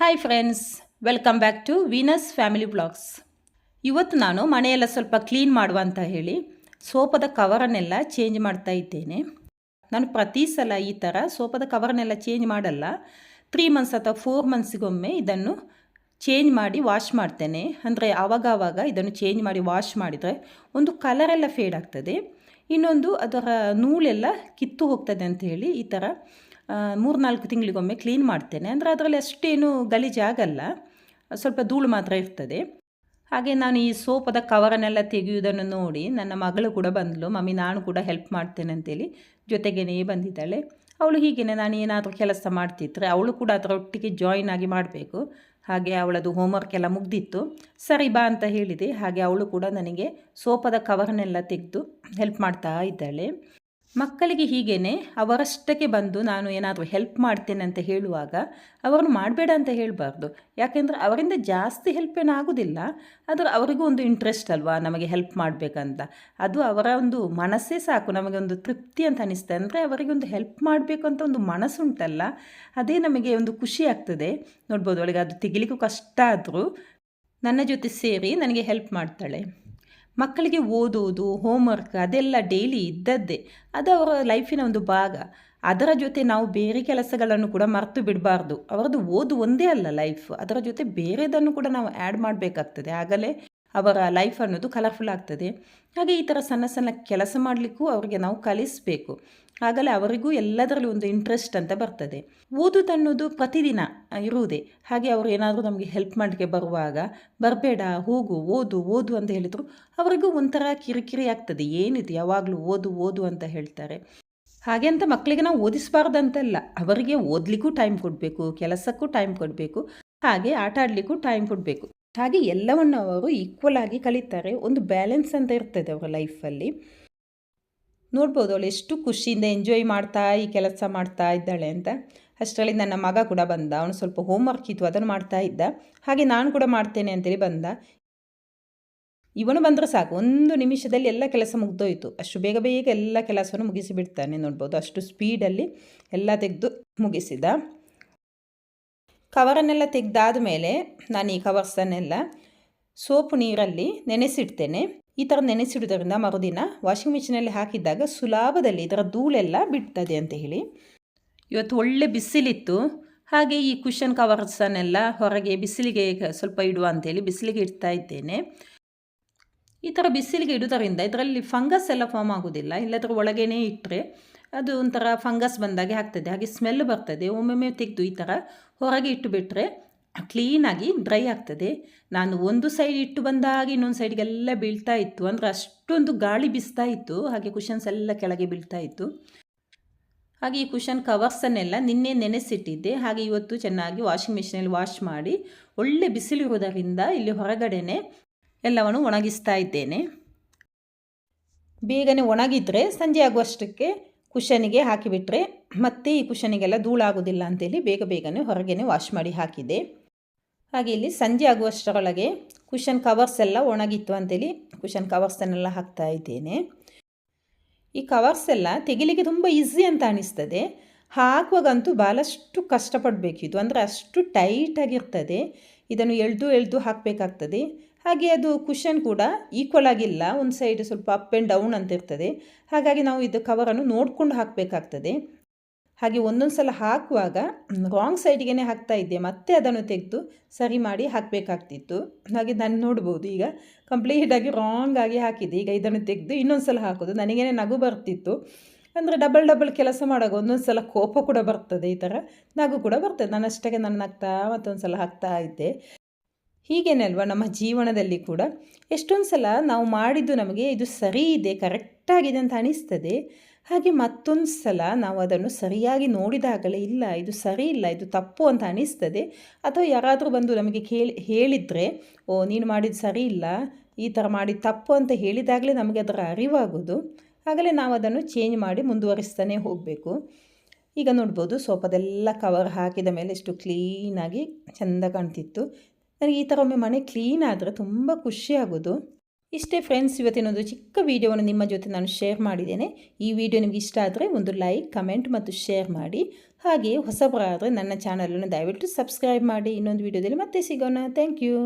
Hi friends welcome back to Venus family blogs ಇವತ್ತು ನಾನು ಮನೆಯೆಲ್ಲ ಸ್ವಲ್ಪ ಕ್ಲೀನ್ ಮಾಡುವ ಅಂತ ಹೇಳಿ ಸೋಪದ ಕವರನ್ನೆಲ್ಲ ಚೇಂಜ್ ಮಾಡ್ತಾ ಇದ್ದೇನೆ. ನಾನು ಪ್ರತಿ ಸಲ ಈ ಥರ ಸೋಪದ ಕವರನ್ನೆಲ್ಲ ಚೇಂಜ್ ಮಾಡಲ್ಲ. ತ್ರೀ ಮಂತ್ಸ್ ಅಥವಾ ಫೋರ್ ಮಂತ್ಸಿಗೊಮ್ಮೆ ಇದನ್ನು ಚೇಂಜ್ ಮಾಡಿ ವಾಶ್ ಮಾಡ್ತೇನೆ. ಅಂದರೆ ಆವಾಗ ಆವಾಗ ಇದನ್ನು ಚೇಂಜ್ ಮಾಡಿ ವಾಶ್ ಮಾಡಿದರೆ ಒಂದು ಕಲರೆಲ್ಲ ಫೇಡ್ ಆಗ್ತದೆ. ಇನ್ನೊಂದು ಅದರ ನೂಲೆಲ್ಲ ಕಿತ್ತು ಹೋಗ್ತದೆ ಅಂತ ಹೇಳಿ ಈ ಥರ ಮೂರು ನಾಲ್ಕು ತಿಂಗಳಿಗೊಮ್ಮೆ ಕ್ಲೀನ್ ಮಾಡ್ತೇನೆ. ಅಂದರೆ ಅದರಲ್ಲಿ ಅಷ್ಟೇನು ಗಲೀಜಾಗಲ್ಲ ಸ್ವಲ್ಪ ಧೂಳು ಮಾತ್ರ ಇರ್ತದೆ. ಹಾಗೆ ನಾನು ಈ ಸೋಪದ ಕವರನ್ನೆಲ್ಲ ತೆಗೆಯುವುದನ್ನು ನೋಡಿ ನನ್ನ ಮಗಳು ಕೂಡ ಬಂದಳು ಮಮ್ಮಿ, ನಾನು ಕೂಡ ಹೆಲ್ಪ್ ಮಾಡ್ತೇನೆ ಅಂತೇಳಿ ಜೊತೆಗೇನೇ ಬಂದಿದ್ದಾಳೆ. ಅವಳು ಹೀಗೇನೆ, ನಾನು ಏನಾದರೂ ಕೆಲಸ ಮಾಡ್ತಿದ್ರೆ ಅವಳು ಕೂಡ ಅದರೊಟ್ಟಿಗೆ ಜಾಯಿನ್ ಆಗಿ ಮಾಡಬೇಕು. ಹಾಗೆ ಅವಳದು ಹೋಮ್ವರ್ಕ್ ಎಲ್ಲ ಮುಗ್ದಿತ್ತು. ಸರಿ, ಬಾ ಅಂತ ಹೇಳಿದೆ. ಹಾಗೆ ಅವಳು ಕೂಡ ನನಗೆ ಸೋಪದ ಕವರ್ನೆಲ್ಲ ತೆಗೆದು ಹೆಲ್ಪ್ ಮಾಡ್ತಾ ಇದ್ದಾಳೆ. ಮಕ್ಕಳಿಗೆ ಹೀಗೇನೆ ಅವರಷ್ಟಕ್ಕೆ ಬಂದು ನಾನು ಏನಾದರೂ ಹೆಲ್ಪ್ ಮಾಡ್ತೇನೆ ಅಂತ ಹೇಳುವಾಗ ಅವರನ್ನು ಮಾಡಬೇಡ ಅಂತ ಹೇಳಬಾರ್ದು. ಯಾಕೆಂದರೆ ಅವರಿಂದ ಜಾಸ್ತಿ ಹೆಲ್ಪ್ ಏನಾಗೋದಿಲ್ಲ ಆದರೆ ಅವರಿಗೂ ಒಂದು ಇಂಟ್ರೆಸ್ಟ್ ಅಲ್ವಾ? ನಮಗೆ ಹೆಲ್ಪ್ ಮಾಡಬೇಕಂತ. ಅದು ಅವರ ಒಂದು ಮನಸ್ಸೇ ಸಾಕು. ನಮಗೆ ಒಂದು ತೃಪ್ತಿ ಅಂತ ಅನಿಸ್ತದೆ. ಅಂದರೆ ಅವರಿಗೆ ಒಂದು ಹೆಲ್ಪ್ ಮಾಡಬೇಕು ಅಂತ ಒಂದು ಮನಸ್ಸುಂಟಲ್ಲ. ಅದೇ ನಮಗೆ ಒಂದು ಖುಷಿ ಆಗ್ತದೆ. ನೋಡ್ಬೋದು ಅವಳಿಗೆ ಅದು ತೆಗಿಲಿಕ್ಕೂ ಕಷ್ಟ ಆದರೂ ನನ್ನ ಜೊತೆ ಸೇರಿ ನನಗೆ ಹೆಲ್ಪ್ ಮಾಡ್ತಾಳೆ. ಮಕ್ಕಳಿಗೆ ಓದುವುದು ಹೋಮ್ವರ್ಕ್ ಅದೆಲ್ಲ ಡೈಲಿ ಇದ್ದದ್ದೇ. ಅದು ಅವರ ಲೈಫಿನ ಒಂದು ಭಾಗ. ಅದರ ಜೊತೆ ನಾವು ಬೇರೆ ಕೆಲಸಗಳನ್ನು ಕೂಡ ಮರೆತು ಬಿಡಬಾರ್ದು. ಅವರದ್ದು ಓದು ಒಂದೇ ಅಲ್ಲ ಲೈಫ್ ಅದರ ಜೊತೆ ಬೇರೆದನ್ನು ಕೂಡ ನಾವು ಆ್ಯಡ್ ಮಾಡಬೇಕಾಗ್ತದೆ. ಆಗಲೇ ಅವರ ಲೈಫ್ ಅನ್ನೋದು ಕಲರ್ಫುಲ್ ಆಗ್ತದೆ. ಹಾಗೆ ಈ ಥರ ಸಣ್ಣ ಸಣ್ಣ ಕೆಲಸ ಮಾಡಲಿಕ್ಕೂ ಅವರಿಗೆ ನಾವು ಕಲಿಸಬೇಕು. ಆಗಲೇ ಅವರಿಗೂ ಎಲ್ಲದರಲ್ಲಿ ಒಂದು ಇಂಟ್ರೆಸ್ಟ್ ಅಂತ ಬರ್ತದೆ. ಓದುದನ್ನೋದು ಪ್ರತಿದಿನ ಇರುವುದೇ. ಹಾಗೆ ಅವರು ಏನಾದರೂ ನಮಗೆ ಹೆಲ್ಪ್ ಮಾಡಲಿಕ್ಕೆ ಬರುವಾಗ, ಬರಬೇಡ, ಹೋಗು, ಓದು ಓದು ಅಂತ ಹೇಳಿದರು, ಅವರಿಗೂ ಒಂಥರ ಕಿರಿಕಿರಿ ಆಗ್ತದೆ. ಏನಿದೆ, ಯಾವಾಗಲೂ ಓದು ಓದು ಅಂತ ಹೇಳ್ತಾರೆ. ಹಾಗೆ ಅಂತ ಮಕ್ಕಳಿಗೆ ನಾವು ಓದಿಸಬಾರ್ದಂತಲ್ಲ. ಅವರಿಗೆ ಓದಲಿಕ್ಕೂ ಟೈಮ್ ಕೊಡಬೇಕು, ಕೆಲಸಕ್ಕೂ ಟೈಮ್ ಕೊಡಬೇಕು, ಹಾಗೆ ಆಟ ಆಡಲಿಕ್ಕೂ ಟೈಮ್ ಕೊಡಬೇಕು. ಹಾಗೆ ಎಲ್ಲವನ್ನು ಅವರು ಈಕ್ವಲ್ ಆಗಿ ಕಲಿತಾರೆ. ಒಂದು ಬ್ಯಾಲೆನ್ಸ್ ಅಂತ ಇರ್ತದೆ ಅವರ ಲೈಫಲ್ಲಿ ನೋಡ್ಬೋದು ಅವಳು ಎಷ್ಟು ಖುಷಿಯಿಂದ ಎಂಜಾಯ್ ಮಾಡ್ತಾ, ಈ ಕೆಲಸ ಮಾಡ್ತಾ ಇದ್ದಾಳೆ ಅಂತ. ಅಷ್ಟರಲ್ಲಿ ನನ್ನ ಮಗ ಕೂಡ ಬಂದ. ಅವನು ಸ್ವಲ್ಪ ಹೋಮ್ವರ್ಕ್ ಇತ್ತು, ಅದನ್ನು ಮಾಡ್ತಾ ಇದ್ದ. ಹಾಗೆ ನಾನು ಕೂಡ ಮಾಡ್ತೇನೆ ಅಂತೇಳಿ ಬಂದ. ಇವನು ಬಂದರೆ ಸಾಕು. ಒಂದು ನಿಮಿಷದಲ್ಲಿ ಎಲ್ಲ ಕೆಲಸ ಮುಗ್ದೋಯ್ತು. ಅಷ್ಟು ಬೇಗ ಬೇಗ ಎಲ್ಲ ಕೆಲಸವನ್ನು ಮುಗಿಸಿಬಿಡ್ತಾನೆ ನೋಡ್ಬೋದು. ಅಷ್ಟು ಸ್ಪೀಡಲ್ಲಿ ಎಲ್ಲ ತೆಗೆದು ಮುಗಿಸಿದ. ಕವರನ್ನೆಲ್ಲ ತೆಗೆದಾದ ಮೇಲೆ ನಾನು ಈ ಕವರ್ಸನ್ನೆಲ್ಲ ಸೋಪು ನೀರಲ್ಲಿ ನೆನೆಸಿಡ್ತೇನೆ. ಈ ಥರ ನೆನೆಸಿಡೋದ್ರಿಂದ ಮರುದಿನ ವಾಷಿಂಗ್ ಮಿಷಿನಲ್ಲಿ ಹಾಕಿದ್ದಾಗ ಸುಲಭದಲ್ಲಿ ಇದರ ಧೂಳೆಲ್ಲ ಬಿಡ್ತದೆ ಅಂತ ಹೇಳಿ. ಇವತ್ತು ಒಳ್ಳೆ ಬಿಸಿಲಿತ್ತು. ಹಾಗೆ ಈ ಕುಷನ್ ಕವರ್ಸನ್ನೆಲ್ಲ ಹೊರಗೆ ಬಿಸಿಲಿಗೆ ಸ್ವಲ್ಪ ಇಡುವ ಅಂತೇಳಿ ಬಿಸಿಲಿಗೆ ಇಡ್ತಾ ಇದ್ದೇನೆ. ಈ ಥರ ಬಿಸಿಲಿಗೆ ಇಡೋದರಿಂದ ಇದರಲ್ಲಿ ಫಂಗಸ್ ಎಲ್ಲ ಫಾರ್ಮ್ ಆಗೋದಿಲ್ಲ ಇಲ್ಲದ್ರ ಒಳಗೇನೆ ಇಟ್ಟರೆ ಅದು ಒಂಥರ ಫಂಗಸ್ ಬಂದಾಗೆ ಆಗ್ತದೆ. ಹಾಗೆ ಸ್ಮೆಲ್ ಬರ್ತದೆ. ಒಮ್ಮೊಮ್ಮೆ ತೆಗೆದು ಈ ಥರ ಹೊರಗೆ ಇಟ್ಟು ಬಿಟ್ಟರೆ ಕ್ಲೀನಾಗಿ ಡ್ರೈ ಆಗ್ತದೆ. ನಾನು ಒಂದು ಸೈಡ್ ಇಟ್ಟು ಬಂದಾಗ ಇನ್ನೊಂದು ಸೈಡ್ಗೆಲ್ಲ ಬೀಳ್ತಾ ಇತ್ತು. ಅಂದರೆ ಅಷ್ಟೊಂದು ಗಾಳಿ ಬಿಸ್ತಾ ಇತ್ತು. ಹಾಗೆ ಕುಷನ್ಸ್ ಎಲ್ಲ ಕೆಳಗೆ ಬೀಳ್ತಾ ಇತ್ತು. ಹಾಗೆ ಈ ಕುಷನ್ ಕವರ್ಸನ್ನೆಲ್ಲ ನಿನ್ನೆ ನೆನೆಸಿಟ್ಟಿದ್ದೆ. ಹಾಗೆ ಇವತ್ತು ಚೆನ್ನಾಗಿ ವಾಷಿಂಗ್ ಮೆಷಿನಲ್ಲಿ ವಾಶ್ ಮಾಡಿ ಒಳ್ಳೆ ಬಿಸಿಲಿರುವುದರಿಂದ ಇಲ್ಲಿ ಹೊರಗಡೆನೆ ಎಲ್ಲವನ್ನು ಒಣಗಿಸ್ತಾ ಇದ್ದೇನೆ. ಬೇಗನೆ ಒಣಗಿದರೆ ಸಂಜೆ ಆಗುವಷ್ಟಕ್ಕೆ ಕುಷನಿಗೆ ಹಾಕಿಬಿಟ್ರೆ ಮತ್ತೆ ಈ ಕುಷನಿಗೆಲ್ಲ ಧೂಳಾಗೋದಿಲ್ಲ ಅಂತೇಳಿ ಬೇಗ ಬೇಗನೆ ಹೊರಗೇನೆ ವಾಶ್ ಮಾಡಿ ಹಾಕಿದೆ. ಹಾಗೆ ಇಲ್ಲಿ ಸಂಜೆ ಆಗುವಷ್ಟರೊಳಗೆ ಕುಷನ್ ಕವರ್ಸ್ ಎಲ್ಲ ಒಣಗಿತ್ತು ಅಂತೇಳಿ ಕುಷನ್ ಕವರ್ಸನ್ನೆಲ್ಲ ಹಾಕ್ತಾ ಇದ್ದೇನೆ. ಈ ಕವರ್ಸ್ ಎಲ್ಲ ತೆಗಿಲಿಕ್ಕೆ ತುಂಬ ಈಸಿ ಅಂತ ಅನಿಸ್ತದೆ. ಹಾಕುವಾಗಂತೂ ಭಾಳಷ್ಟು ಇದು ಅಂದರೆ ಅಷ್ಟು ಟೈಟಾಗಿರ್ತದೆ ಇದನ್ನು ಎಳೆದು ಎಳೆದು ಹಾಕಬೇಕಾಗ್ತದೆ. ಹಾಗೆ ಅದು ಕುಷನ್ ಕೂಡ ಈಕ್ವಲ್ ಆಗಿಲ್ಲ. ಒಂದು ಸೈಡ್ ಸ್ವಲ್ಪ ಅಪ್ ಆ್ಯಂಡ್ ಡೌನ್ ಅಂತ ಇರ್ತದೆ. ಹಾಗಾಗಿ ನಾವು ಇದು ಕವರನ್ನು ನೋಡಿಕೊಂಡು ಹಾಕಬೇಕಾಗ್ತದೆ. ಹಾಗೆ ಒಂದೊಂದು ಸಲ ಹಾಕುವಾಗ ರಾಂಗ್ ಸೈಡಿಗೆ ಹಾಕ್ತಾ ಇದ್ದೆ. ಮತ್ತೆ ಅದನ್ನು ತೆಗೆದು ಸರಿ ಮಾಡಿ ಹಾಕಬೇಕಾಗ್ತಿತ್ತು. ಹಾಗೆ ನಾನು ನೋಡ್ಬೋದು. ಈಗ ಕಂಪ್ಲೀಟಾಗಿ ರಾಂಗ್ ಆಗಿ ಹಾಕಿದೆ. ಈಗ ಇದನ್ನು ತೆಗೆದು ಇನ್ನೊಂದು ಸಲ ಹಾಕೋದು. ನನಗೇನೆ ನಗು ಬರ್ತಿತ್ತು. ಅಂದರೆ ಡಬಲ್ ಡಬಲ್ ಕೆಲಸ ಮಾಡೋಕೆ ಒಂದೊಂದು ಸಲ ಕೋಪ ಕೂಡ ಬರ್ತದೆ ಈ ಥರ ನಗು ಕೂಡ ಬರ್ತದೆ. ನಾನು ಅಷ್ಟಕ್ಕೆ ನಾನು ನಗ್ತಾ ಮತ್ತೊಂದು ಸಲ ಹಾಕ್ತಾ ಇದ್ದೆ. ಹೀಗೇನೆ ಅಲ್ವಾ? ನಮ್ಮ ಜೀವನದಲ್ಲಿ ಕೂಡ ಎಷ್ಟೊಂದು ಸಲ ನಾವು ಮಾಡಿದ್ದು ನಮಗೆ ಇದು ಸರಿ ಇದೆ ಕರೆಕ್ಟಾಗಿದೆ ಅಂತ ಅನಿಸ್ತದೆ. ಹಾಗೆ ಮತ್ತೊಂದು ಸಲ ನಾವು ಅದನ್ನು ಸರಿಯಾಗಿ ನೋಡಿದಾಗಲೇ ಇಲ್ಲ, ಇದು ಸರಿ ಇಲ್ಲ, ಇದು ತಪ್ಪು ಅಂತ ಅನಿಸ್ತದೆ. ಅಥವಾ ಯಾರಾದರೂ ಬಂದು ನಮಗೆ ಕೇಳಿ, ಹೇಳಿದರೆ, ಓ ನೀನು ಮಾಡಿದ್ದು ಸರಿ ಇಲ್ಲ, ಈ ಥರ ಮಾಡಿದ ತಪ್ಪು ಅಂತ ಹೇಳಿದಾಗಲೇ ನಮಗೆ ಅದರ ಅರಿವಾಗೋದು. ಆಗಲೇ ನಾವು ಅದನ್ನು ಚೇಂಜ್ ಮಾಡಿ ಮುಂದುವರಿಸ್ತಾನೆ ಹೋಗಬೇಕು. ಈಗ ನೋಡ್ಬೋದು ಸೋಪದೆಲ್ಲ ಕವರ್ ಹಾಕಿದ ಮೇಲೆ ಎಷ್ಟು ಕ್ಲೀನಾಗಿ ಚೆಂದ ಕಾಣ್ತಿತ್ತು. ನನಗೆ ಈ ಥರ ಒಮ್ಮೆ ಮನೆ ಕ್ಲೀನ್ ಆದರೆ ತುಂಬ ಖುಷಿ ಆಗೋದು. ಇಷ್ಟೇ ಫ್ರೆಂಡ್ಸ್ ಇವತ್ತಿನೊಂದು ಚಿಕ್ಕ ವಿಡಿಯೋವನ್ನು ನಿಮ್ಮ ಜೊತೆ ನಾನು ಶೇರ್ ಮಾಡಿದ್ದೇನೆ. ಈ ವಿಡಿಯೋ ನಿಮಗೆ ಇಷ್ಟ ಆದರೆ ಒಂದು ಲೈಕ್ ಕಮೆಂಟ್ ಮತ್ತು ಶೇರ್ ಮಾಡಿ. ಹಾಗೆ ಹೊಸಬರಾದರೆ ನನ್ನ ಚಾನಲನ್ನು ದಯವಿಟ್ಟು ಸಬ್ಸ್ಕ್ರೈಬ್ ಮಾಡಿ. ಇನ್ನೊಂದು ವಿಡಿಯೋದಲ್ಲಿ ಮತ್ತೆ ಸಿಗೋಣ. Thank you